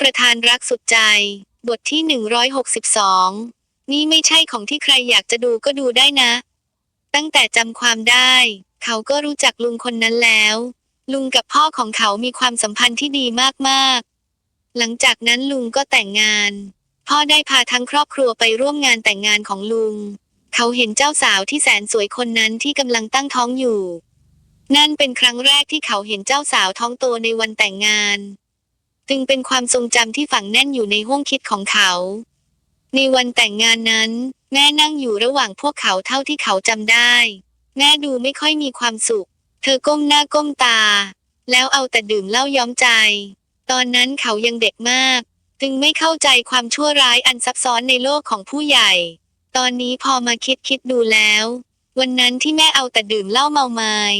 ประธานรักสุดใจ บทที่ 162 นี่ไม่ใช่ของที่ใครอยากจะดูก็ดูได้นะ ตั้งแต่จำความได้ เขาก็รู้จักลุงคนนั้นแล้ว ลุงกับพ่อของเขามีความสัมพันธ์ที่ดีมากๆ หลังจากนั้นลุงก็แต่งงาน พ่อได้พาทั้งครอบครัวไปร่วมงานแต่งงานของลุง เขาเห็นเจ้าสาวที่แสนสวยคนนั้นที่กำลังตั้งท้องอยู่ นั่นเป็นครั้งแรกที่เขาเห็นเจ้าสาวท้องโตในวันแต่งงาน จึงเป็นความทรงจำที่ฝังแน่นอยู่ในห้วงคิดของเขา ในวันแต่งงานนั้น แม่นั่งอยู่ระหว่างพวกเขาเท่าที่เขาจำได้ แม่ดูไม่ค่อยมีความสุข เธอก้มหน้าก้มตา แล้วเอาแต่ดื่มเหล้าย้อมใจ ตอนนั้นเขายังเด็กมาก จึงไม่เข้าใจความชั่วร้ายอันซับซ้อนในโลกของผู้ใหญ่ ตอนนี้พอมาคิดคิดดูแล้ว วันนั้นที่แม่เอาแต่ดื่มเหล้าเมาไมาย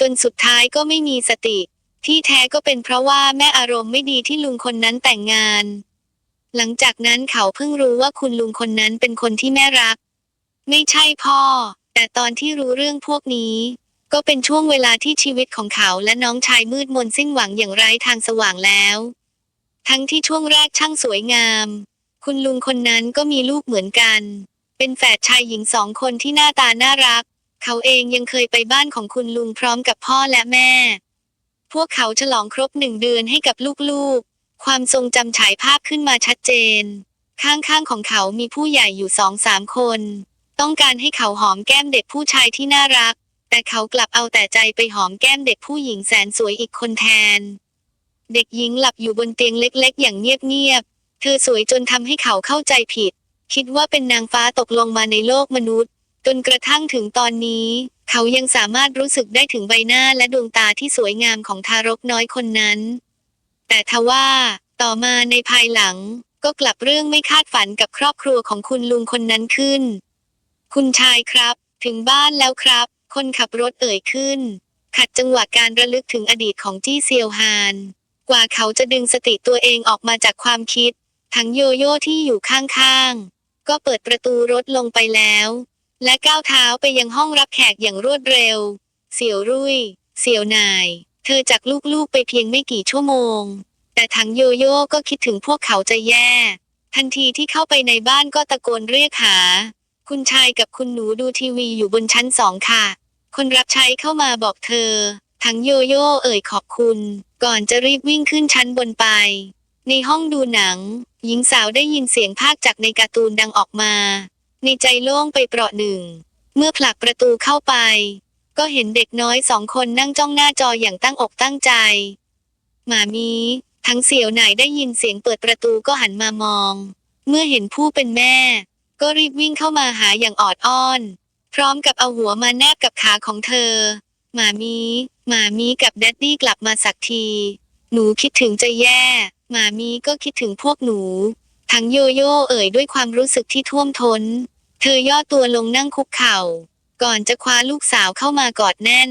จนสุดท้ายก็ไม่มีสติ ที่แท้ก็เป็นเพราะว่าแม่อารมณ์ไม่ดีที่ลุงคนนั้นแต่งงาน หลังจากนั้นเขาเพิ่งรู้ว่าคุณลุงคนนั้นเป็นคนที่แม่รัก ไม่ใช่พ่อ แต่ตอนที่รู้เรื่องพวกนี้ ก็เป็นช่วงเวลาที่ชีวิตของเขาและน้องชายมืดมนสิ้นหวังอย่างไร้ทางสว่างแล้ว ทั้งที่ช่วงแรกช่างสวยงาม คุณลุงคนนั้นก็มีลูกเหมือนกัน เป็นแฝดชายหญิงสองคนที่หน้าตาน่ารัก เขาเองยังเคยไปบ้านของคุณลุงพร้อมกับพ่อและแม่ พวกเขาฉลองครบหนึ่งเดือนให้กับลูกๆ ความทรงจำฉายภาพขึ้นมาชัดเจน ข้างๆของเขามีผู้ใหญ่อยู่สองสามคน ต้องการให้เขาหอมแก้มเด็กผู้ชายที่น่ารัก แต่เขากลับเอาแต่ใจไปหอมแก้มเด็กผู้หญิงแสนสวยอีกคนแทน เด็กหญิงหลับอยู่บนเตียงเล็กๆ อย่างเงียบๆ เธอสวยจนทำให้เขาเข้าใจผิด คิดว่าเป็นนางฟ้าตกลงมาในโลกมนุษย์ จนกระทั่งถึงตอนนี้ เขายังสามารถรู้สึกได้ถึงใบหน้าและดวงตาที่สวยงามของทารกน้อยคนนั้น แต่ทว่า ต่อมาในภายหลัง ก็กลับเรื่องไม่คาดฝันกับครอบครัวของคุณลุงคนนั้นขึ้น คุณชายครับ ถึงบ้านแล้วครับ คนขับรถเอ่ยขึ้น ขัดจังหวะการระลึกถึงอดีตของจี้เซียวฮาน กว่าเขาจะดึงสติตัวเองออกมาจากความคิด ทั้งโยโย่ที่อยู่ข้างๆ ก็เปิดประตูรถลงไปแล้ว และก้าวเท้าไปยังห้องรับแขกอย่างรวดเร็ว เสี่ยวรุ่ย เสี่ยวนาย เธอจากลูกๆไปเพียงไม่กี่ชั่วโมง แต่ทั้งโยโย่ก็คิดถึงพวกเขาจะแย่ ทันทีที่เข้าไปในบ้านก็ตะโกนเรียกหา คุณชายกับคุณหนูดูทีวีอยู่บนชั้นสองค่ะ คนรับใช้เข้ามาบอกเธอ ทั้งโยโย่เอ่ยขอบคุณ ก่อนจะรีบวิ่งขึ้นชั้นบนไป ในห้องดูหนัง หญิงสาวได้ยินเสียงภาคจากในการ์ตูนดังออกมา ในใจโล่งไปเปราะหนึ่ง เมื่อผลักประตูเข้าไป ก็เห็นเด็กน้อยสองคนนั่งจ้องหน้าจออย่างตั้งอกตั้งใจ หมามี ทั้งเสี่ยวหนายได้ยินเสียงเปิดประตูก็หันมามอง เมื่อเห็นผู้เป็นแม่ ก็รีบวิ่งเข้ามาหาอย่างออดอ้อน พร้อมกับเอาหัวมาแนบกับขาของเธอ หมามี หมามีกับแดดดี้กลับมาสักที หนูคิดถึงจะแย่ หมามีก็คิดถึงพวกหนู ทั้งโยโย่เอ่ยด้วยความรู้สึกที่ท่วมท้น เธอย่อตัวลงนั่งคุกเข่า ก่อนจะคว้าลูกสาวเข้ามากอดแน่น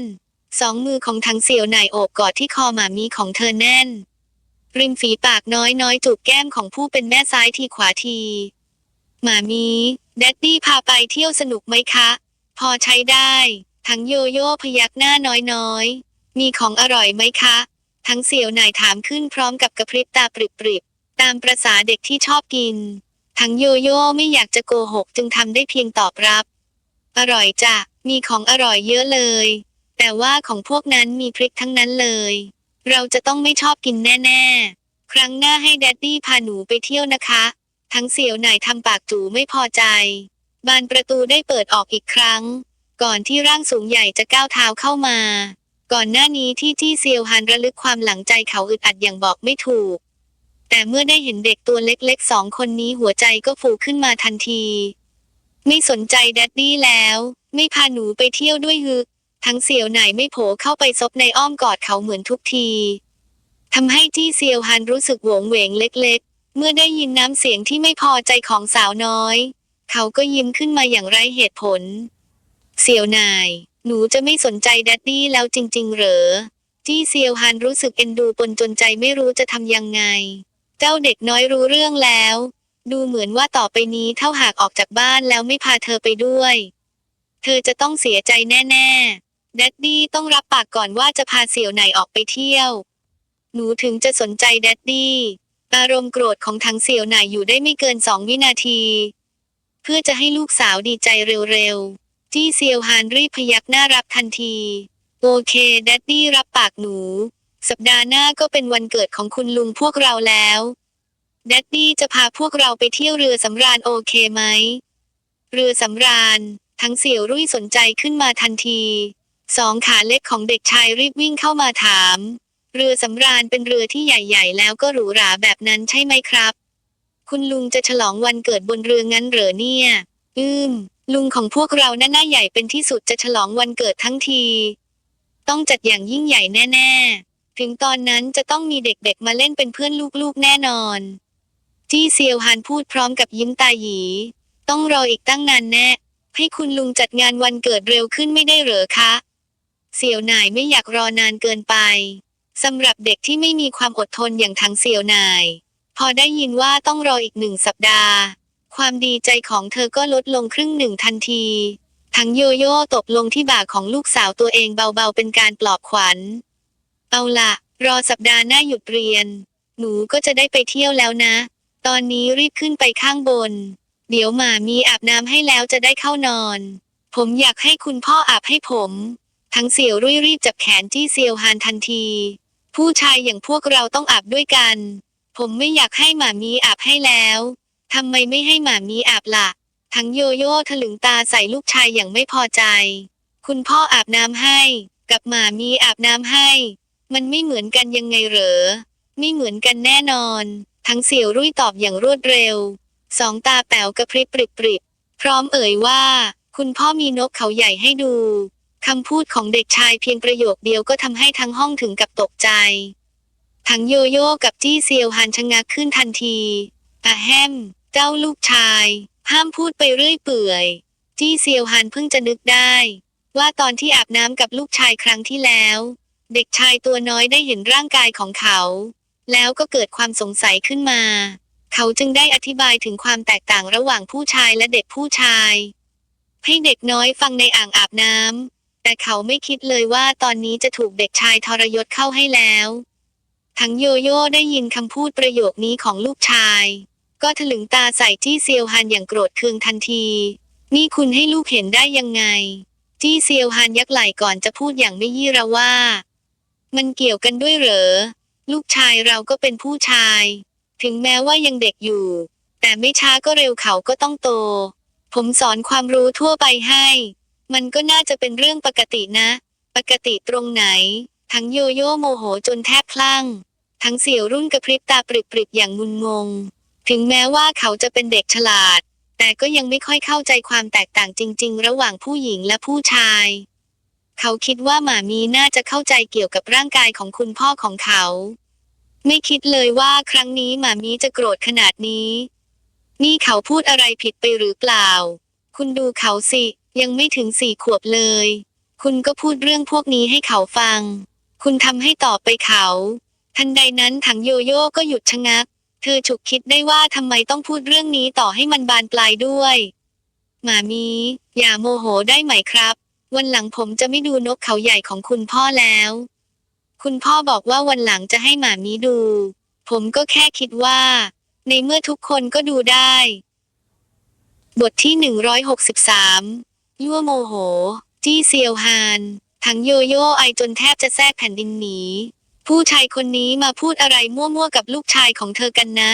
สองมือของทั้งเสี่ยวหน่ายโอบกอดที่คอหมามีของเธอแน่น ริมฝีปากน้อยน้อยจูบแก้มของผู้เป็นแม่ซ้ายทีขวาทีหมามีแดดดี้พาไปเที่ยวสนุกไหมคะ พอใช้ได้ ทั้งโยโย่พยักหน้าน้อยๆ มีของอร่อยไหมคะ ทั้งเสี่ยวหน่ายถามขึ้นพร้อมกับกระพริบตาปริบๆ ตามประษาเด็กที่ชอบกิน ทั้งโยโย่ไม่อยากจะโกหกจึงทำได้เพียงตอบรับ อร่อยจ้ะ มีของอร่อยเยอะเลย แต่ว่าของพวกนั้นมีพริกทั้งนั้นเลย เราจะต้องไม่ชอบกินแน่ ๆ ครั้งหน้าให้แดดดี้พาหนูไปเที่ยวนะคะ ทั้งเสี่ยวหน่ายทำปากจูไม่พอใจ บานประตูได้เปิดออกอีกครั้ง ก่อนที่ร่างสูงใหญ่จะก้าวเท้าเข้ามา ก่อนหน้านี้ที่จี้เซียวฮันระลึกความหลังใจเขาอึดอัดอย่างบอกไม่ถูก แต่เมื่อได้เห็นเด็กตัวเล็กๆสองคนนี้หัวใจก็ฟูขึ้นมาทันที ไม่สนใจแดดดี้แล้ว ไม่พาหนูไปเที่ยวด้วยฮึทั้งเสี่ยวไหนไม่โผล่เข้าไปซบในอ้อมกอดเขาเหมือนทุกทีทำให้จี้เซียวฮันรู้สึกหวงเหวงเล็กๆ เมื่อได้ยินน้ำเสียงที่ไม่พอใจของสาวน้อย เขาก็ยิ้มขึ้นมาอย่างไร้เหตุผล เสี่ยวนาย หนูจะไม่สนใจแดดดี้แล้วจริง ๆ เหรอ จี้เซียวฮันรู้สึกเอ็นดูปนจนใจไม่รู้จะทำยังไง เจ้าเด็กน้อยรู้เรื่องแล้ว ดูเหมือนว่าต่อไปนี้เท่าหากออกจากบ้านแล้วไม่พาเธอไปด้วย เธอจะต้องเสียใจแน่ๆ แดดดี้ต้องรับปากก่อนว่าจะพาเสี่ยวไหนออกไปเที่ยว หนูถึงจะสนใจแดดดี้อารมณ์โกรธของทั้งเสี่ยวหน่ายอยู่ได้ไม่เกินสองวินาที เพื่อจะให้ลูกสาวดีใจเร็วๆ จี้เซียวฮานรีบพยักหน้ารับทันที โอเคแดดดี้รับปากหนู สัปดาห์หน้าก็เป็นวันเกิดของคุณลุงพวกเราแล้วแดดดี้จะพาพวกเราไปเที่ยวเรือสำราญโอเคไหม เรือสำราญ ทั้งเสี่ยวรุ่ยสนใจขึ้นมาทันที สองขาเล็กของเด็กชายรีบวิ่งเข้ามาถาม เรือสำราญเป็นเรือที่ใหญ่ๆ แล้วก็หรูหราแบบนั้นใช่ไหมครับ คุณลุงจะฉลองวันเกิดบนเรืองั้นเหรอเนี่ย อืม ลุงของพวกเราน่าหน้าใหญ่เป็นที่สุดจะฉลองวันเกิดทั้งที ต้องจัดอย่างยิ่งใหญ่แน่ ๆ ถึงตอนนั้นจะต้องมีเด็กๆมาเล่นเป็นเพื่อนลูกๆแน่นอน จี้เซียวฮานพูดพร้อมกับยิ้มตาหยี ต้องรออีกตั้งนานแน่ ให้คุณลุงจัดงานวันเกิดเร็วขึ้นไม่ได้เหรอคะ เสี่ยวหน่ายไม่อยากรอนานเกินไปสำหรับเด็กที่ไม่มีความอดทนอย่างทั้งเสี่ยวหน่าย พอได้ยินว่าต้องรออีกหนึ่งสัปดาห์ ความดีใจของเธอก็ลดลงครึ่งหนึ่งทันทีทั้งโยโย่ตบลงที่บ่าของลูกสาวตัวเองเบาๆเป็นการปลอบขวัญ เอาละรอสัปดาห์หน้าหยุดเรียน หนูก็จะได้ไปเที่ยวแล้วนะ ตอนนี้รีบขึ้นไปข้างบน เดี๋ยวหมามีอาบน้ำให้แล้วจะได้เข้านอน ผมอยากให้คุณพ่ออาบให้ผม ทั้งเสี่ยวรุ่ยรีบจับแขนจี้เซียวฮานทันที ผู้ชายอย่างพวกเราต้องอาบด้วยกัน ผมไม่อยากให้หมามีอาบให้แล้วทำไมไม่ให้หมามีอาบละ่ะ ทั้งโยโย่ถลึงตาใส่ลูกชายอย่างไม่พอใจ คุณพ่ออาบน้ำให้ กับหมามีอาบน้ำให้ มันไม่เหมือนกันยังไงเหรอ ไม่เหมือนกันแน่นอน ทั้งเสี่ยวรุ่ยตอบอย่างรวดเร็ว สองตาแป๋วกระพริบปริบปริบพร้อมเอ่ยว่า คุณพ่อมีนกเขาใหญ่ให้ดูคำพูดของเด็กชายเพียงประโยคเดียวก็ทำให้ทั้งห้องถึงกับตกใจ ทั้งโยโย่กับจี้เซียวหันชะงักขึ้นทันทีอะแฮม เจ้าลูกชาย ห้ามพูดไปเรื่อยเปื่อย จี้เซียวฮันเพิ่งจะนึกได้ ว่าตอนที่อาบน้ำกับลูกชายครั้งที่แล้ว เด็กชายตัวน้อยได้เห็นร่างกายของเขา แล้วก็เกิดความสงสัยขึ้นมา เขาจึงได้อธิบายถึงความแตกต่างระหว่างผู้ชายและเด็กผู้ชาย ให้เด็กน้อยฟังในอ่างอาบน้ำแต่เขาไม่คิดเลยว่าตอนนี้จะถูกเด็กชายทรยศเข้าให้แล้ว ทั้งโยโย่ได้ยินคำพูดประโยคนี้ของลูกชาย ก็ถลึงตาใส่จี้เซียวฮันอย่างโกรธเคืองทันที นี่คุณให้ลูกเห็นได้ยังไง จี้เซียวฮันยักไหล่ก่อนจะพูดอย่างไม่ยี่ระว่า มันเกี่ยวกันด้วยเหรอ ลูกชายเราก็เป็นผู้ชาย ถึงแม้ว่ายังเด็กอยู่ แต่ไม่ช้าก็เร็วเขาก็ต้องโต ผมสอนความรู้ทั่วไปให้ มันก็น่าจะเป็นเรื่องปกตินะ ปกติตรงไหน ทั้งโยโย่โมโหจนแทบคลั่ง ทั้งเสี่ยวรุ่นกระพริบตาปริบๆอย่างงุนงง ถึงแม้ว่าเขาจะเป็นเด็กฉลาด แต่ก็ยังไม่ค่อยเข้าใจความแตกต่างจริง ๆ ระหว่างผู้หญิงและผู้ชาย เขาคิดว่าหมามีน่าจะเข้าใจเกี่ยวกับร่างกายของคุณพ่อของเขา ไม่คิดเลยว่าครั้งนี้หมามีจะโกรธขนาดนี้ นี่เขาพูดอะไรผิดไปหรือเปล่า คุณดูเขาสิ ยังไม่ถึงสี่ขวบเลย คุณก็พูดเรื่องพวกนี้ให้เขาฟัง คุณทำให้ตอบไปเขา ทันใดนั้นถังโยโย่ก็หยุดชะงัก เธอฉุกคิดได้ว่าทำไมต้องพูดเรื่องนี้ต่อให้มันบานปลายด้วยหมามี อย่าโมโหได้ไหมครับ วันหลังผมจะไม่ดูนกเขาใหญ่ของคุณพ่อแล้ว คุณพ่อบอกว่าวันหลังจะให้หมามีดู ผมก็แค่คิดว่า ในเมื่อทุกคนก็ดูได้ บทที่ 163 ยั่วโมโห จี้เซียวฮานทั้งโยโย่ไอจนแทบจะแทรกแผ่นดินหนีผู้ชายคนนี้มาพูดอะไรมั่วๆกับลูกชายของเธอกันนะ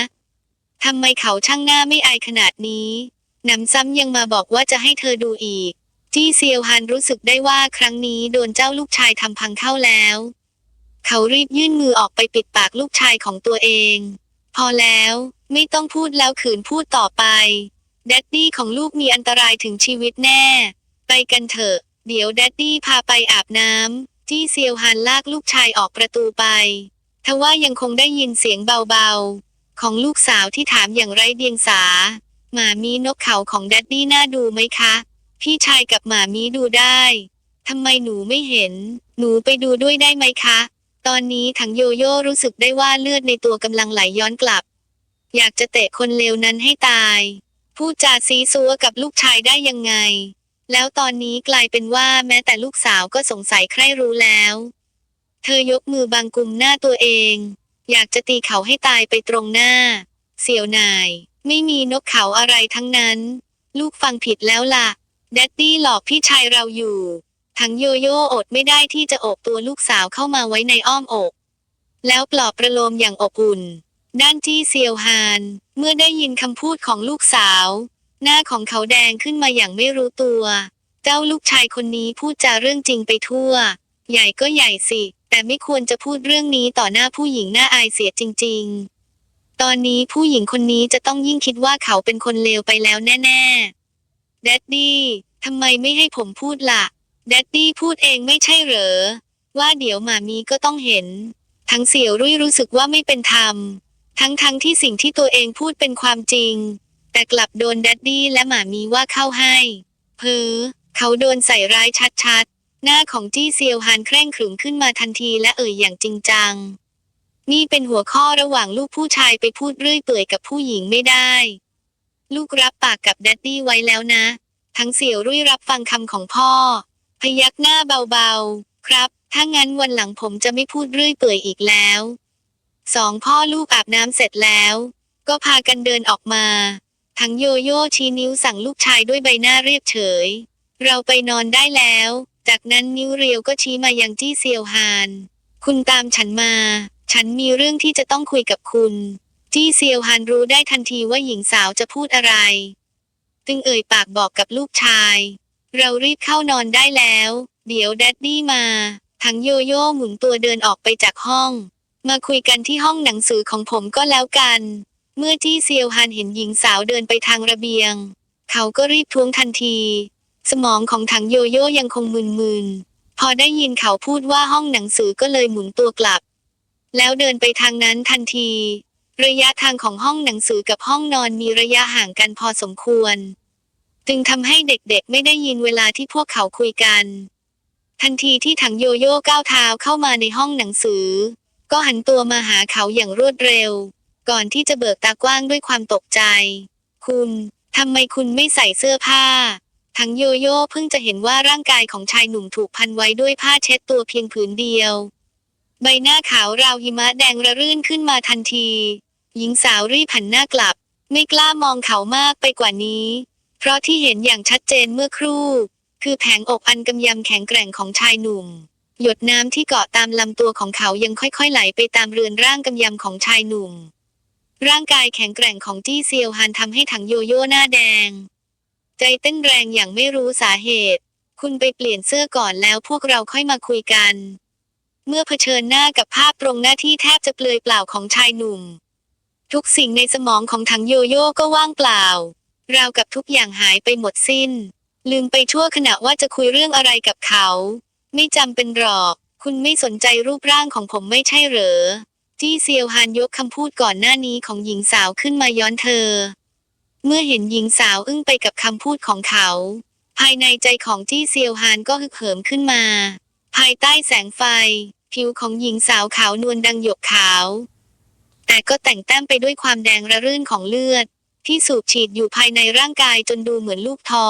ทำไมเขาช่างหน้าไม่อายขนาดนี้หนำซ้ำยังมาบอกว่าจะให้เธอดูอีก จี้เซียวฮานรู้สึกได้ว่าครั้งนี้โดนเจ้าลูกชายทำพังเข้าแล้ว เขารีบยื่นมือออกไปปิดปากลูกชายของตัวเอง พอแล้วไม่ต้องพูดแล้วขืนพูดต่อไปแดดดี้ของลูกมีอันตรายถึงชีวิตแน่ ไปกันเถอะ เดี๋ยวแดดดี้พาไปอาบน้ำจี้เซียวฮันลากลูกชายออกประตูไปทว่ายังคงได้ยินเสียงเบาๆ ของลูกสาวที่ถามอย่างไร้เดียงสา หมามีนกเขาของแดดดี้น่าดูไหมคะ พี่ชายกับหมามีดูได้ทำไมหนูไม่เห็น หนูไปดูด้วยได้ไหมคะ ตอนนี้ถังโยโย่รู้สึกได้ว่าเลือดในตัวกำลังไหลย้อนกลับ อยากจะเตะคนเลวนั้นให้ตาย พูดจาซีซัวกับลูกชายได้ยังไง แล้วตอนนี้กลายเป็นว่าแม้แต่ลูกสาวก็สงสัยใคร่รู้แล้ว เธอยกมือบังกลุ่มหน้าตัวเอง อยากจะตีเขาให้ตายไปตรงหน้า เสี่ยวนาย ไม่มีนกเขาอะไรทั้งนั้น ลูกฟังผิดแล้วล่ะ แดดดี้หลอกพี่ชายเราอยู่ ทั้งโยโย่อดไม่ได้ที่จะโอบตัวลูกสาวเข้ามาไว้ในอ้อมอก แล้วปลอบประโลมอย่างอบอุ่น ด้านจี้เซียวฮาน เมื่อได้ยินคำพูดของลูกสาว หน้าของเขาแดงขึ้นมาอย่างไม่รู้ตัว เจ้าลูกชายคนนี้พูดจาเรื่องจริงไปทั่ว ใหญ่ก็ใหญ่สิ แต่ไม่ควรจะพูดเรื่องนี้ต่อหน้าผู้หญิงหน่าอายเสียจริง ๆ ตอนนี้ผู้หญิงคนนี้จะต้องยิ่งคิดว่าเขาเป็นคนเลวไปแล้วแน่ ๆ แดดดี้ทำไมไม่ให้ผมพูดล่ะ แดดดี้พูดเองไม่ใช่เหรอ ว่าเดี๋ยวหมามีก็ต้องเห็น ทั้งเสี่ยวรุ่ยรู้สึกว่าไม่เป็นธรรม ทั้งทั้งที่สิ่งที่ตัวเองพูดเป็นความจริง แต่กลับโดนแดดดี้และหมามีว่าเข้าให้ เพอเขาโดนใส่ร้ายชัดๆ หน้าของจี้เซียวฮานเคร่งขรึมขึ้นมาทันทีและเอ่ยอย่างจริงจัง นี่เป็นหัวข้อระหว่างลูกผู้ชายไปพูดเรื่อยเปื่อยกับผู้หญิงไม่ได้ ลูกรับปากกับแดดดี้ไว้แล้วนะ ทั้งเสี่ยวรุ่ยรับฟังคำของพ่อ พยักหน้าเบาๆ ครับ ถ้างั้นวันหลังผมจะไม่พูดเรื่อยเปื่อยอีกแล้วสองพ่อลูกอาบน้ำเสร็จแล้ว ก็พากันเดินออกมา ทั้งโยโย่ชี้นิ้วสั่งลูกชายด้วยใบหน้าเรียบเฉย เราไปนอนได้แล้ว จากนั้นนิ้วเรียวก็ชี้มายังจี้เซียวฮาน คุณตามฉันมา ฉันมีเรื่องที่จะต้องคุยกับคุณ จี้เซียวฮานรู้ได้ทันทีว่าหญิงสาวจะพูดอะไร จึงเอ่ยปากบอกกับลูกชาย เรารีบเข้านอนได้แล้ว เดี๋ยวแดดดี้มา ทั้งโยโย่หมุนตัวเดินออกไปจากห้อง มาคุยกันที่ห้องหนังสือของผมก็แล้วกัน เมื่อจี้เซียวฮานเห็นหญิงสาวเดินไปทางระเบียง เขาก็รีบท้วงทันที สมองของถังโยโย่ยังคงมึนๆ พอได้ยินเขาพูดว่าห้องหนังสือก็เลยหมุนตัวกลับ แล้วเดินไปทางนั้นทันที ระยะทางของห้องหนังสือกับห้องนอนมีระยะห่างกันพอสมควร จึงทำให้เด็กๆ ไม่ได้ยินเวลาที่พวกเขาคุยกัน ทันทีที่ถังโยโย่ก้าวเท้าเข้ามาในห้องหนังสือ ก็หันตัวมาหาเขาอย่างรวดเร็ว ก่อนที่จะเบิกตากว้างด้วยความตกใจ คุณทำไมคุณไม่ใส่เสื้อผ้าทั้งโยโย่เพิ่งจะเห็นว่าร่างกายของชายหนุ่มถูกพันไว้ด้วยผ้าเช็ดตัวเพียงผืนเดียว ใบหน้าขาวราวหิมะแดงระรื่นขึ้นมาทันที หญิงสาวรีบหันหน้ากลับ ไม่กล้ามองเขามากไปกว่านี้ เพราะที่เห็นอย่างชัดเจนเมื่อครู่ คือแผงอกอันกำยำแข็งแกร่งของชายหนุ่ม หยดน้ำที่เกาะตามลำตัวของเขายังค่อยๆไหลไปตามเรือนร่างกำยำของชายหนุ่ม ร่างกายแข็งแกร่งของจี้เซียวฮานทำให้ถังโยโย่หน้าแดง ใจเต้นแรงอย่างไม่รู้สาเหตุ คุณไปเปลี่ยนเสื้อก่อนแล้วพวกเราค่อยมาคุยกัน เมื่อเผชิญหน้ากับภาพตรงหน้าที่แทบจะเปลือยเปล่าของชายหนุ่ม ทุกสิ่งในสมองของถังโยโย่ก็ว่างเปล่า ราวกับทุกอย่างหายไปหมดสิ้น ลืมไปชั่วขณะว่าจะคุยเรื่องอะไรกับเขา ไม่จำเป็นหรอก คุณไม่สนใจรูปร่างของผมไม่ใช่เหรอ จี้เซียวฮานยกคำพูดก่อนหน้านี้ของหญิงสาวขึ้นมาย้อนเธอ เมื่อเห็นหญิงสาวอึ้งไปกับคำพูดของเขา ภายในใจของจี้เซียวฮานก็ฮึกเหิมขึ้นมา ภายใต้แสงไฟ ผิวของหญิงสาวขาวนวลดังหยกขาว แต่ก็แต่งแต้มไปด้วยความแดงระรื่นของเลือด ที่สูบฉีดอยู่ภายในร่างกายจนดูเหมือนลูกท้อ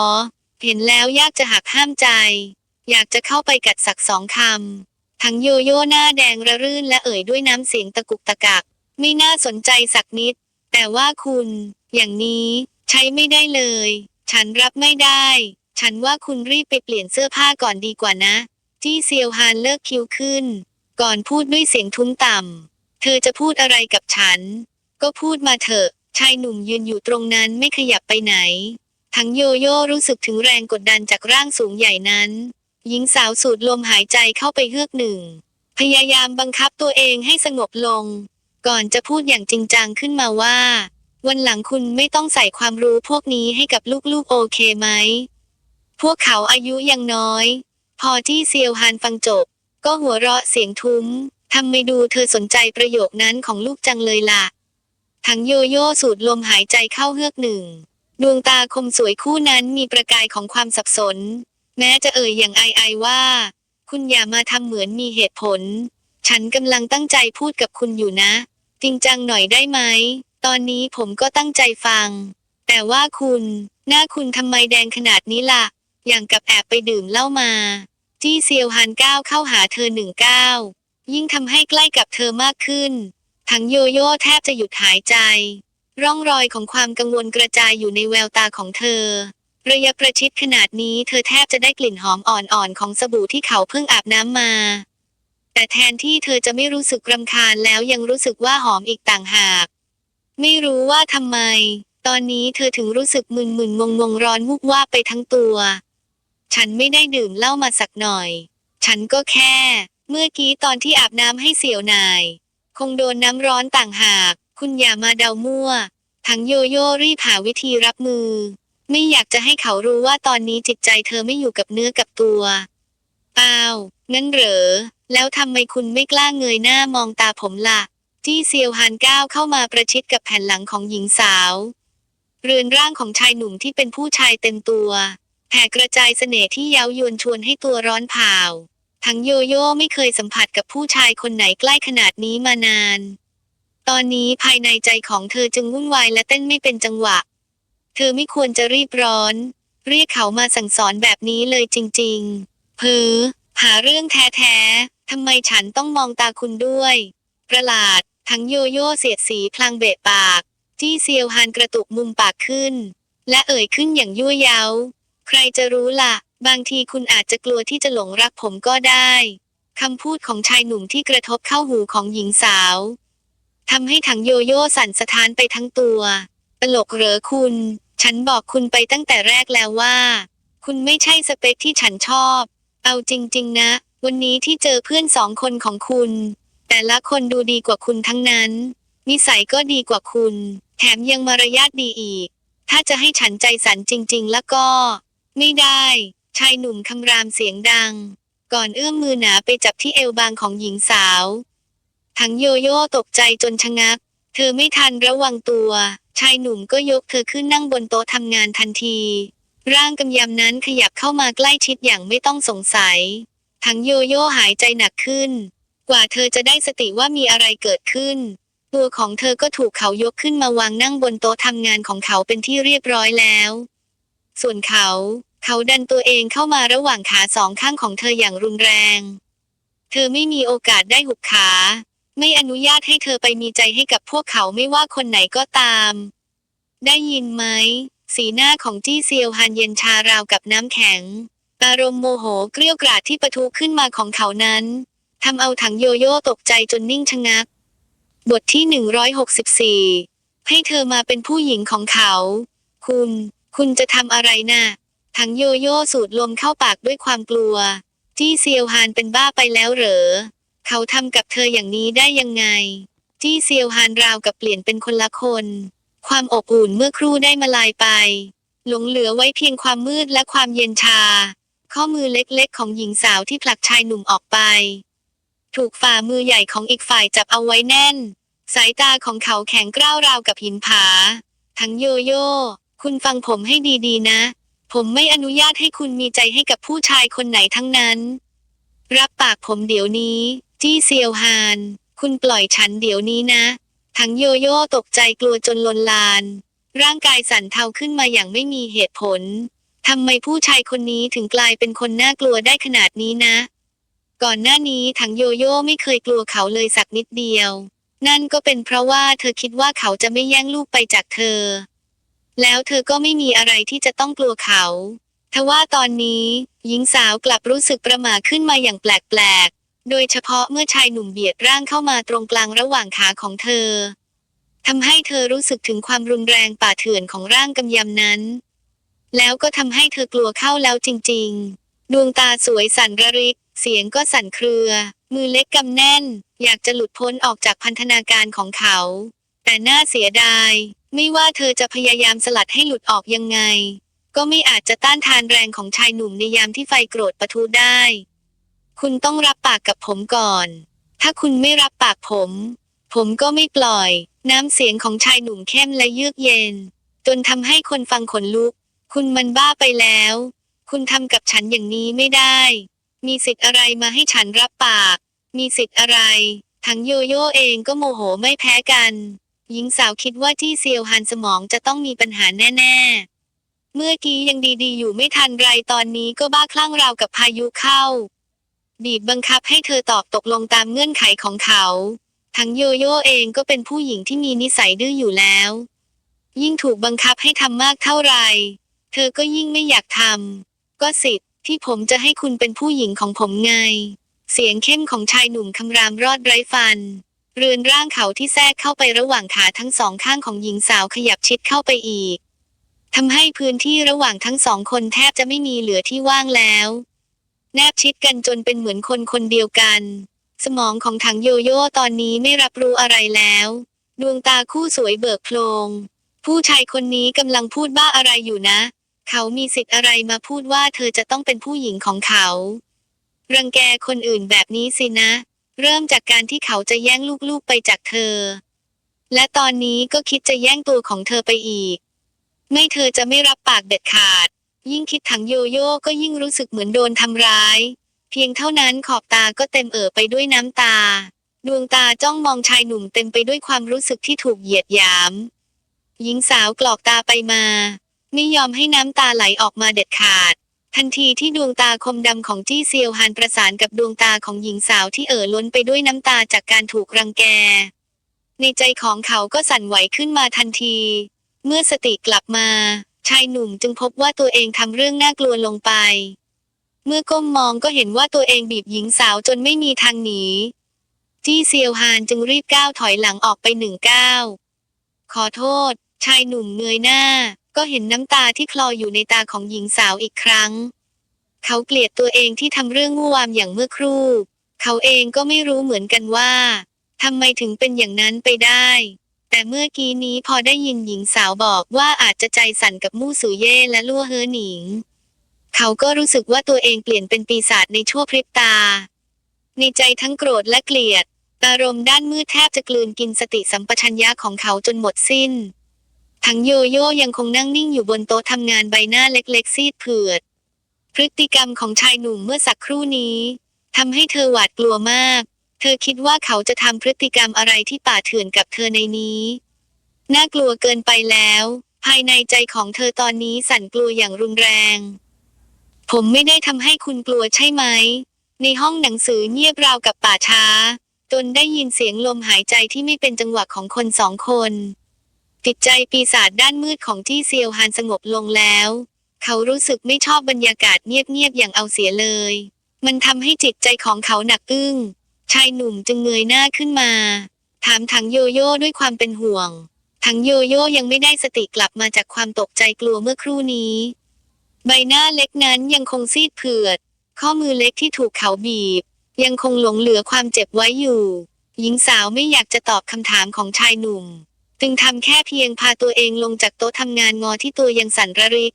เห็นแล้วยากจะหักห้ามใจ อยากจะเข้าไปกัดสักสองคำ ทั้งโยโย่หน้าแดงระรื่นและเอ่ยด้วยน้ำเสียงตะกุกตะกัก ไม่น่าสนใจสักนิด แต่ว่าคุณ อย่างนี้ใช้ไม่ได้เลย ฉันรับไม่ได้ ฉันว่าคุณรีบไปเปลี่ยนเสื้อผ้าก่อนดีกว่านะ จี้เซียวฮานเลิกคิ้วขึ้น ก่อนพูดด้วยเสียงทุ้มต่ำ เธอจะพูดอะไรกับฉัน ก็พูดมาเถอะ ชายหนุ่มยืนอยู่ตรงนั้นไม่ขยับไปไหน ทั้งโยโย่รู้สึกถึงแรงกดดันจากร่างสูงใหญ่นั้น หญิงสาวสูดลมหายใจเข้าไปเฮือกหนึ่ง พยายามบังคับตัวเองให้สงบลง ก่อนจะพูดอย่างจริงจังขึ้นมาว่า วันหลังคุณไม่ต้องใส่ความรู้พวกนี้ให้กับลูกๆโอเคไหม พวกเขาอายุยังน้อย พอที่เซียวฮานฟังจบ ก็หัวเราะเสียงทุ้ม ทำไม่ดูเธอสนใจประโยคนั้นของลูกจังเลยล่ะ ทั้งโยโย่สูดลมหายใจเข้าเฮือกหนึ่ง ดวงตาคมสวยคู่นั้นมีประกายของความสับสน แม้จะเอ่ยอย่างไอไอว่า คุณอย่ามาทำเหมือนมีเหตุผล ฉันกำลังตั้งใจพูดกับคุณอยู่นะ จริงจังหน่อยได้ไหม ตอนนี้ผมก็ตั้งใจฟัง แต่ว่าคุณ หน้าคุณทำไมแดงขนาดนี้ล่ะ อย่างกับแอบไปดื่มเหล้ามา จี้เซียวฮานก้าวเข้าหาเธอหนึ่งก้าว ยิ่งทำให้ใกล้กับเธอมากขึ้น ทั้งโยโย่แทบจะหยุดหายใจ ร่องรอยของความกังวลกระจายอยู่ในแววตาของเธอ ระยะประชิดขนาดนี้เธอแทบจะได้กลิ่นหอมอ่อนๆของสบู่ที่เขาเพิ่งอาบน้ำมา แต่แทนที่เธอจะไม่รู้สึกรำคาญแล้วยังรู้สึกว่าหอมอีกต่างหาก ไม่รู้ว่าทำไม ตอนนี้เธอถึงรู้สึกมึนมึนงงงๆร้อนวุบว่าไปทั้งตัว ฉันไม่ได้ดื่มเหล้ามาสักหน่อย ฉันก็แค่ เมื่อกี้ตอนที่อาบน้ำให้เสี่ยวนาย คงโดนน้ำร้อนต่างหาก คุณอย่ามาเดามั่ว ทั้งโยโย่รีบหาวิธีรับมือ ไม่อยากจะให้เขารู้ว่าตอนนี้จิตใจเธอไม่อยู่กับเนื้อกับตัวอ้าวงั้นเหรอ แล้วทำไมคุณไม่กล้าเงยหน้ามองตาผมล่ะ จี้เซียวฮานก้าวเข้ามาประชิดกับแผ่นหลังของหญิงสาว เรือนร่างของชายหนุ่มที่เป็นผู้ชายเต็มตัว แผ่กระจายเสน่ห์ที่เย้ายวนชวนให้ตัวร้อนเผา ทั้งโยโย่ไม่เคยสัมผัสกับผู้ชายคนไหนใกล้ขนาดนี้มานาน ตอนนี้ภายในใจของเธอจึงวุ่นวายและเต้นไม่เป็นจังหวะ เธอไม่ควรจะรีบร้อน เรียกเขามาสั่งสอนแบบนี้เลยจริงๆเพอหาเรื่องแท้ๆทำไมฉันต้องมองตาคุณด้วย ประหลาด ทั้งโยโย่เสียดสีพลางเบะปาก จี้เซียวฮานกระตุกมุมปากขึ้น และเอ่ยขึ้นอย่างยั่วเย้า ใครจะรู้ล่ะ บางทีคุณอาจจะกลัวที่จะหลงรักผมก็ได้คำพูดของชายหนุ่มที่กระทบเข้าหูของหญิงสาวทำให้ถังโยโย่สั่นสะท้านไปทั้งตัว ตลกเหรอคุณ ฉันบอกคุณไปตั้งแต่แรกแล้วว่า คุณไม่ใช่สเปคที่ฉันชอบ เอาจริง ๆ นะ วันนี้ที่เจอเพื่อนสองคนของคุณ แต่ละคนดูดีกว่าคุณทั้งนั้น นิสัยก็ดีกว่าคุณ แถมยังมารยาทดีอีก ถ้าจะให้ฉันใจสั่นจริง ๆ แล้วก็ ไม่ได้ ชายหนุ่มคำรามเสียงดัง ก่อนเอื้อมมือหนาไปจับที่เอวบางของหญิงสาว ทั้งโยโย่ตกใจจนชะงัก เธอไม่ทันระวังตัว ชายหนุ่มก็ยกเธอขึ้นนั่งบนโต๊ะทำงานทันที ร่างกำยำนั้นขยับเข้ามาใกล้ชิดอย่างไม่ต้องสงสัย ทั้งโยโย่หายใจหนักขึ้น กว่าเธอจะได้สติว่ามีอะไรเกิดขึ้น ตัวของเธอก็ถูกเขายกขึ้นมาวางนั่งบนโต๊ะทำงานของเขาเป็นที่เรียบร้อยแล้ว ส่วนเขา เขาดันตัวเองเข้ามาระหว่างขาสองข้างของเธออย่างรุนแรง เธอไม่มีโอกาสได้หุบขา ไม่อนุญาตให้เธอไปมีใจให้กับพวกเขาไม่ว่าคนไหนก็ตาม ได้ยินไหม สีหน้าของจี้เซียวฮันเย็นชาราวกับน้ำแข็ง อารมณ์โมโหเกรี้ยวกราดที่ปะทุขึ้นมาของเขานั้นทำเอาถังโยโย่ตกใจจนนิ่งชะงัก บทที่ 164 ให้เธอมาเป็นผู้หญิงของเขา คุณ คุณจะทำอะไรนะ่ะ ถังโยโย่สูดลมเข้าปากด้วยความกลัว จี้เซียวฮานเป็นบ้าไปแล้วเหรอ เขาทำกับเธออย่างนี้ได้ยังไง จี้เซียวฮานราวกับเปลี่ยนเป็นคนละคน ความอบอุ่นเมื่อครู่ได้มาลายไป หลงเหลือไว้เพียงความมืดและความเย็นชา ข้อมือเล็กๆ ของหญิงสาวที่ผลักชายหนุ่มออกไป ถูกฝ่ามือใหญ่ของอีกฝ่ายจับเอาไว้แน่น สายตาของเขาแข็งกร้าวราวกับหินผา ทั้งโยโย่ คุณฟังผมให้ดีๆนะ ผมไม่อนุญาตให้คุณมีใจให้กับผู้ชายคนไหนทั้งนั้น รับปากผมเดี๋ยวนี้ จี้เซียวฮาน คุณปล่อยฉันเดี๋ยวนี้นะ ทั้งโยโย่ตกใจกลัวจนลนลาน ร่างกายสั่นเทาขึ้นมาอย่างไม่มีเหตุผลทำไมผู้ชายคนนี้ถึงกลายเป็นคนน่ากลัวได้ขนาดนี้นะ ก่อนหน้านี้ทั้งโยโย่ไม่เคยกลัวเขาเลยสักนิดเดียว นั่นก็เป็นเพราะว่าเธอคิดว่าเขาจะไม่แย่งลูกไปจากเธอ แล้วเธอก็ไม่มีอะไรที่จะต้องกลัวเขา ทว่าตอนนี้ หญิงสาวกลับรู้สึกประหม่าขึ้นมาอย่างแปลกๆ โดยเฉพาะเมื่อชายหนุ่มเบียดร่างเข้ามาตรงกลางระหว่างขาของเธอทำให้เธอรู้สึกถึงความรุนแรงป่าเถื่อนของร่างกำยำนั้น แล้วก็ทำให้เธอกลัวเข้าแล้วจริง ๆ ดวงตาสวยสั่นระริก เสียงก็สั่นเครือ มือเล็กกำแน่น อยากจะหลุดพ้นออกจากพันธนาการของเขา แต่น่าเสียดาย ไม่ว่าเธอจะพยายามสลัดให้หลุดออกยังไง ก็ไม่อาจจะต้านทานแรงของชายหนุ่มในยามที่ไฟโกรธปะทุได้ คุณต้องรับปากกับผมก่อน ถ้าคุณไม่รับปากผม ผมก็ไม่ปล่อย น้ำเสียงของชายหนุ่มเข้มและเยือกเย็น จนทำให้คนฟังขนลุก คุณมันบ้าไปแล้ว คุณทำกับฉันอย่างนี้ไม่ได้ มีสิทธิ์อะไรมาให้ฉันรับปาก มีสิทธิ์อะไร ทั้งโยโย่เองก็โมโหไม่แพ้กัน หญิงสาวคิดว่าที่เซียวฮันสมองจะต้องมีปัญหาแน่ ๆ เมื่อกี้ยังดีๆ อยู่ไม่ทันไรตอนนี้ก็บ้าคลั่งราวกับพายุเข้า บีบบังคับให้เธอตอบตกลงตามเงื่อนไขของเขา ทั้งโยโย่เองก็เป็นผู้หญิงที่มีนิสัยดื้ออยู่แล้ว ยิ่งถูกบังคับให้ทำมากเท่าไหร่เธอก็ยิ่งไม่อยากทำก็สิทธิ์ที่ผมจะให้คุณเป็นผู้หญิงของผมไง เสียงเข้มของชายหนุ่มคำรามรอดไร้ฟัน เรือนร่างเขาที่แทรกเข้าไประหว่างขาทั้งสองข้างของหญิงสาวขยับชิดเข้าไปอีกทำให้พื้นที่ระหว่างทั้งสองคนแทบจะไม่มีเหลือที่ว่างแล้ว แนบชิดกันจนเป็นเหมือนคนคนเดียวกัน สมองของถังโยโย่ตอนนี้ไม่รับรู้อะไรแล้ว ดวงตาคู่สวยเบิกโพลงผู้ชายคนนี้กำลังพูดบ้าอะไรอยู่นะ เขามีสิทธิ์อะไรมาพูดว่าเธอจะต้องเป็นผู้หญิงของเขา รังแกคนอื่นแบบนี้สินะ เริ่มจากการที่เขาจะแย่งลูกๆไปจากเธอ และตอนนี้ก็คิดจะแย่งตัวของเธอไปอีก ไม่เธอจะไม่รับปากเด็ดขาด ยิ่งคิดถังโยโย่ก็ยิ่งรู้สึกเหมือนโดนทำร้าย เพียงเท่านั้นขอบตาก็เต็มเอ่อไปด้วยน้ำตา ดวงตาจ้องมองชายหนุ่มเต็มไปด้วยความรู้สึกที่ถูกเหยียดหยาม หญิงสาวกรอกตาไปมา ไม่ยอมให้น้ำตาไหลออกมาเด็ดขาด ทันทีที่ดวงตาคมดำของจี้เซียวฮานประสานกับดวงตาของหญิงสาวที่เอ่อล้นไปด้วยน้ำตาจากการถูกรังแก ในใจของเขาก็สั่นไหวขึ้นมาทันที เมื่อสติกลับมา ชายหนุ่มจึงพบว่าตัวเองทำเรื่องน่ากลัวลงไป เมื่อก้มมองก็เห็นว่าตัวเองบีบหญิงสาวจนไม่มีทางหนี จี้เซียวฮานจึงรีบก้าวถอยหลังออกไปหนึ่งก้าวขอโทษ ชายหนุ่มเงยหน้า ก็เห็นน้ำตาที่คลออยู่ในตาของหญิงสาวอีกครั้ง เขาเกลียดตัวเองที่ทำเรื่องงู่วามอย่างเมื่อครู่ เขาเองก็ไม่รู้เหมือนกันว่าทำไมถึงเป็นอย่างนั้นไปได้ แต่เมื่อกี้นี้พอได้ยินหญิงสาวบอกว่าอาจจะใจสั่นกับมู่สูเย่และลั่วเฮอหนิง เขาก็รู้สึกว่าตัวเองเปลี่ยนเป็นปีศาจในชั่วพริบตา ในใจทั้งโกรธและเกลียด อารมณ์ด้านมืดแทบจะกลืนกินสติสัมปชัญญะของเขาจนหมดสิ้น ทั้งโยโย่ยังคงนั่งนิ่งอยู่บนโต๊ะทำงานใบหน้าเล็กๆซีดเผือด พฤติกรรมของชายหนุ่มเมื่อสักครู่นี้ทำให้เธอหวาดกลัวมาก เธอคิดว่าเขาจะทำพฤติกรรมอะไรที่ป่าเถื่อนกับเธอในนี้ น่ากลัวเกินไปแล้ว ภายในใจของเธอตอนนี้สั่นกลัวอย่างรุนแรง ผมไม่ได้ทำให้คุณกลัวใช่ไหม ในห้องหนังสือเงียบราวกับป่าช้า จนได้ยินเสียงลมหายใจที่ไม่เป็นจังหวะของคนสองคน จิตใจปีศาจด้านมืดของที่เซียวฮานสงบลงแล้ว เขารู้สึกไม่ชอบบรรยากาศเงียบๆอย่างเอาเสียเลย มันทำให้จิตใจของเขาหนักอึ้ง ชายหนุ่มจึงเงยหน้าขึ้นมา ถามถังโยโย่ด้วยความเป็นห่วง ถังโยโย่ยังไม่ได้สติกลับมาจากความตกใจกลัวเมื่อครู่นี้ ใบหน้าเล็กนั้นยังคงซีดเผือด ข้อมือเล็กที่ถูกเขาบีบ ยังคงหลงเหลือความเจ็บไว้อยู่ หญิงสาวไม่อยากจะตอบคำถามของชายหนุ่ม จึงทำแค่เพียงพาตัวเองลงจากโต๊ะทำงานงอที่ตัวยังสั่นระริก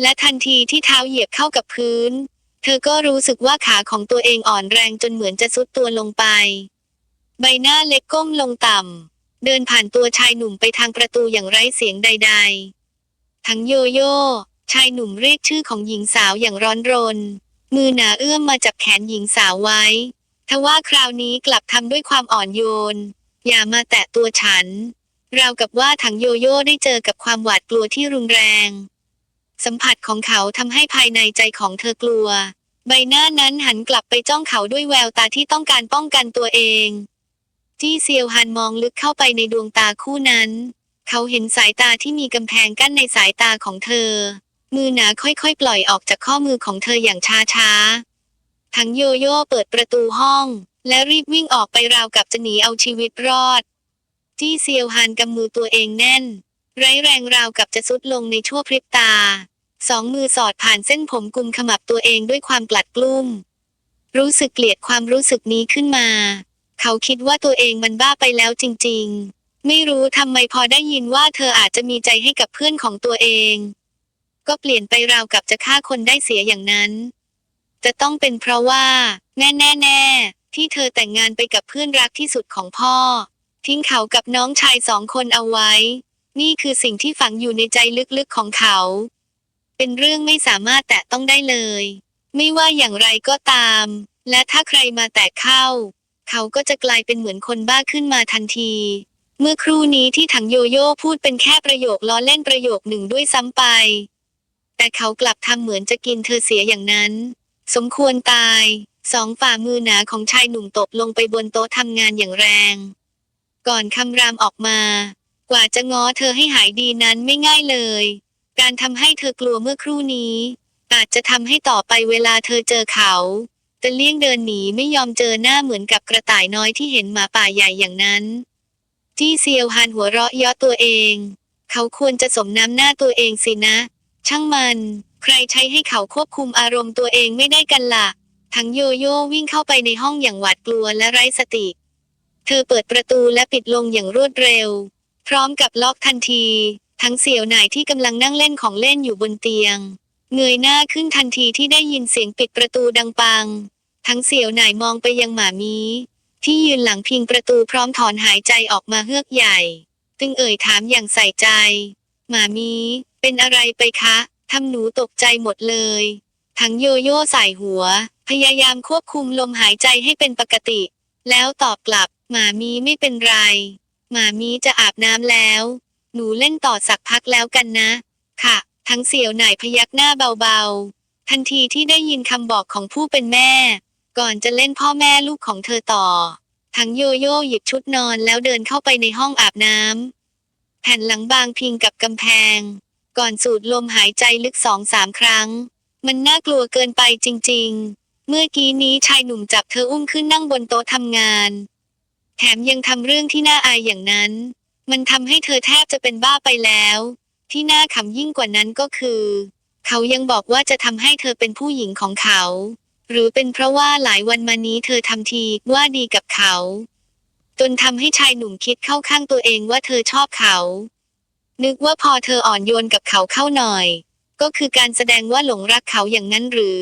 และทันทีที่เท้าเหยียบเข้ากับพื้น เธอก็รู้สึกว่าขาของตัวเองอ่อนแรงจนเหมือนจะซุดตัวลงไป ใบหน้าเล็กก้มลงต่ำเดินผ่านตัวชายหนุ่มไปทางประตูอย่างไร้เสียงใด ๆ ทั้งโยโย่ชายหนุ่มเรียกชื่อของหญิงสาวอย่างร้อนรน มือหนาเอื้อมมาจับแขนหญิงสาวไว้ทว่าคราวนี้กลับทำด้วยความอ่อนโยน อย่ามาแตะตัวฉัน ราวกับว่าถังโยโย่ได้เจอกับความหวาดกลัวที่รุนแรง สัมผัสของเขาทำให้ภายในใจของเธอกลัว ใบหน้านั้นหันกลับไปจ้องเขาด้วยแววตาที่ต้องการป้องกันตัวเอง จี้เซียวฮันมองลึกเข้าไปในดวงตาคู่นั้น เขาเห็นสายตาที่มีกำแพงกั้นในสายตาของเธอ มือหนาค่อยๆ ปล่อยออกจากข้อมือของเธออย่างช้าๆ ทั้งโยโย่เปิดประตูห้อง และรีบวิ่งออกไปราวกับจะหนีเอาชีวิตรอด จี้เซียวฮานกำมือตัวเองแน่น ไร้แรงราวกับจะสุดลงในชั่วพริบตา สองมือสอดผ่านเส้นผมกุมขมับตัวเองด้วยความกลัดกลุ้ม รู้สึกเกลียดความรู้สึกนี้ขึ้นมา เขาคิดว่าตัวเองมันบ้าไปแล้วจริง ๆ ไม่รู้ทำไมพอได้ยินว่าเธออาจจะมีใจให้กับเพื่อนของตัวเอง ก็เปลี่ยนไปราวกับจะฆ่าคนได้เสียอย่างนั้น จะต้องเป็นเพราะว่า แน่แน่แน่ๆที่เธอแต่งงานไปกับเพื่อนรักที่สุดของพ่อ ทิ้งเขากับน้องชายสองคนเอาไว้ นี่คือสิ่งที่ฝังอยู่ในใจลึกๆของเขา เป็นเรื่องไม่สามารถแตะต้องได้เลย ไม่ว่าอย่างไรก็ตาม และถ้าใครมาแตะเข้า เขาก็จะกลายเป็นเหมือนคนบ้าขึ้นมาทันที เมื่อครู่นี้ที่ถังโยโย่พูดเป็นแค่ประโยคล้อเล่นประโยคหนึ่งด้วยซ้ำไป แต่เขากลับทำเหมือนจะกินเธอเสียอย่างนั้น สมควรตายสองฝ่ามือหนาของชายหนุ่มตบลงไปบนโต๊ะทำงานอย่างแรง ก่อนคำรามออกมา กว่าจะง้อเธอให้หายดีนั้นไม่ง่ายเลย การทำให้เธอกลัวเมื่อครู่นี้ อาจจะทำให้ต่อไปเวลาเธอเจอเขาจะเลี่ยงเดินหนีไม่ยอมเจอหน้าเหมือนกับกระต่ายน้อยที่เห็นหมาป่าใหญ่อย่างนั้น จี้เซียวฮันหัวเราะยาะตัวเอง เขาควรจะสมน้ำหน้าตัวเองสินะ ช่างมัน ใครใช้ให้เขาควบคุมอารมณ์ตัวเองไม่ได้กันล่ะ ทั้งโยโย่วิ่งเข้าไปในห้องอย่างหวาดกลัวและไร้สติ เธอเปิดประตูและปิดลงอย่างรวดเร็ว พร้อมกับล็อกทันที ทั้งเสี่ยวหน่ายที่กำลังนั่งเล่นของเล่นอยู่บนเตียง เงยหน้าขึ้นทันทีที่ได้ยินเสียงปิดประตูดังปัง ทั้งเสี่ยวหน่ายมองไปยังหมามีที่ยืนหลังพิงประตูพร้อมถอนหายใจออกมาเฮือกใหญ่ จึงเอ่ยถามอย่างใส่ใจ หมามี เป็นอะไรไปคะทำหนูตกใจหมดเลย ทั้งโยโย่ใส่หัว พยายามควบคุมลมหายใจให้เป็นปกติ แล้วตอบกลับ หมามีไม่เป็นไร หมามีจะอาบน้ำแล้ว หนูเล่นต่อสักพักแล้วกันนะ ค่ะ ทั้งเสี่ยวหน่ายพยักหน้าเบาๆ ทันทีที่ได้ยินคำบอกของผู้เป็นแม่ ก่อนจะเล่นพ่อแม่ลูกของเธอต่อ ทั้งโยโย่หยิบชุดนอนแล้วเดินเข้าไปในห้องอาบน้ำแผ่นหลังบางพิงกับกำแพง ก่อนสูดลมหายใจลึกสองสามครั้ง มันน่ากลัวเกินไปจริง ๆ เมื่อกี้นี้ชายหนุ่มจับเธออุ้มขึ้นนั่งบนโต๊ะทำงาน แถมยังทำเรื่องที่น่าอายอย่างนั้น มันทำให้เธอแทบจะเป็นบ้าไปแล้ว ที่น่าขำยิ่งกว่านั้นก็คือ เขายังบอกว่าจะทำให้เธอเป็นผู้หญิงของเขา หรือเป็นเพราะว่าหลายวันมานี้เธอทำทีว่าดีกับเขา จนทำให้ชายหนุ่มคิดเข้าข้างตัวเองว่าเธอชอบเขา นึกว่าพอเธออ่อนโยนกับเขาเข้าหน่อย ก็คือการแสดงว่าหลงรักเขาอย่างนั้นหรือ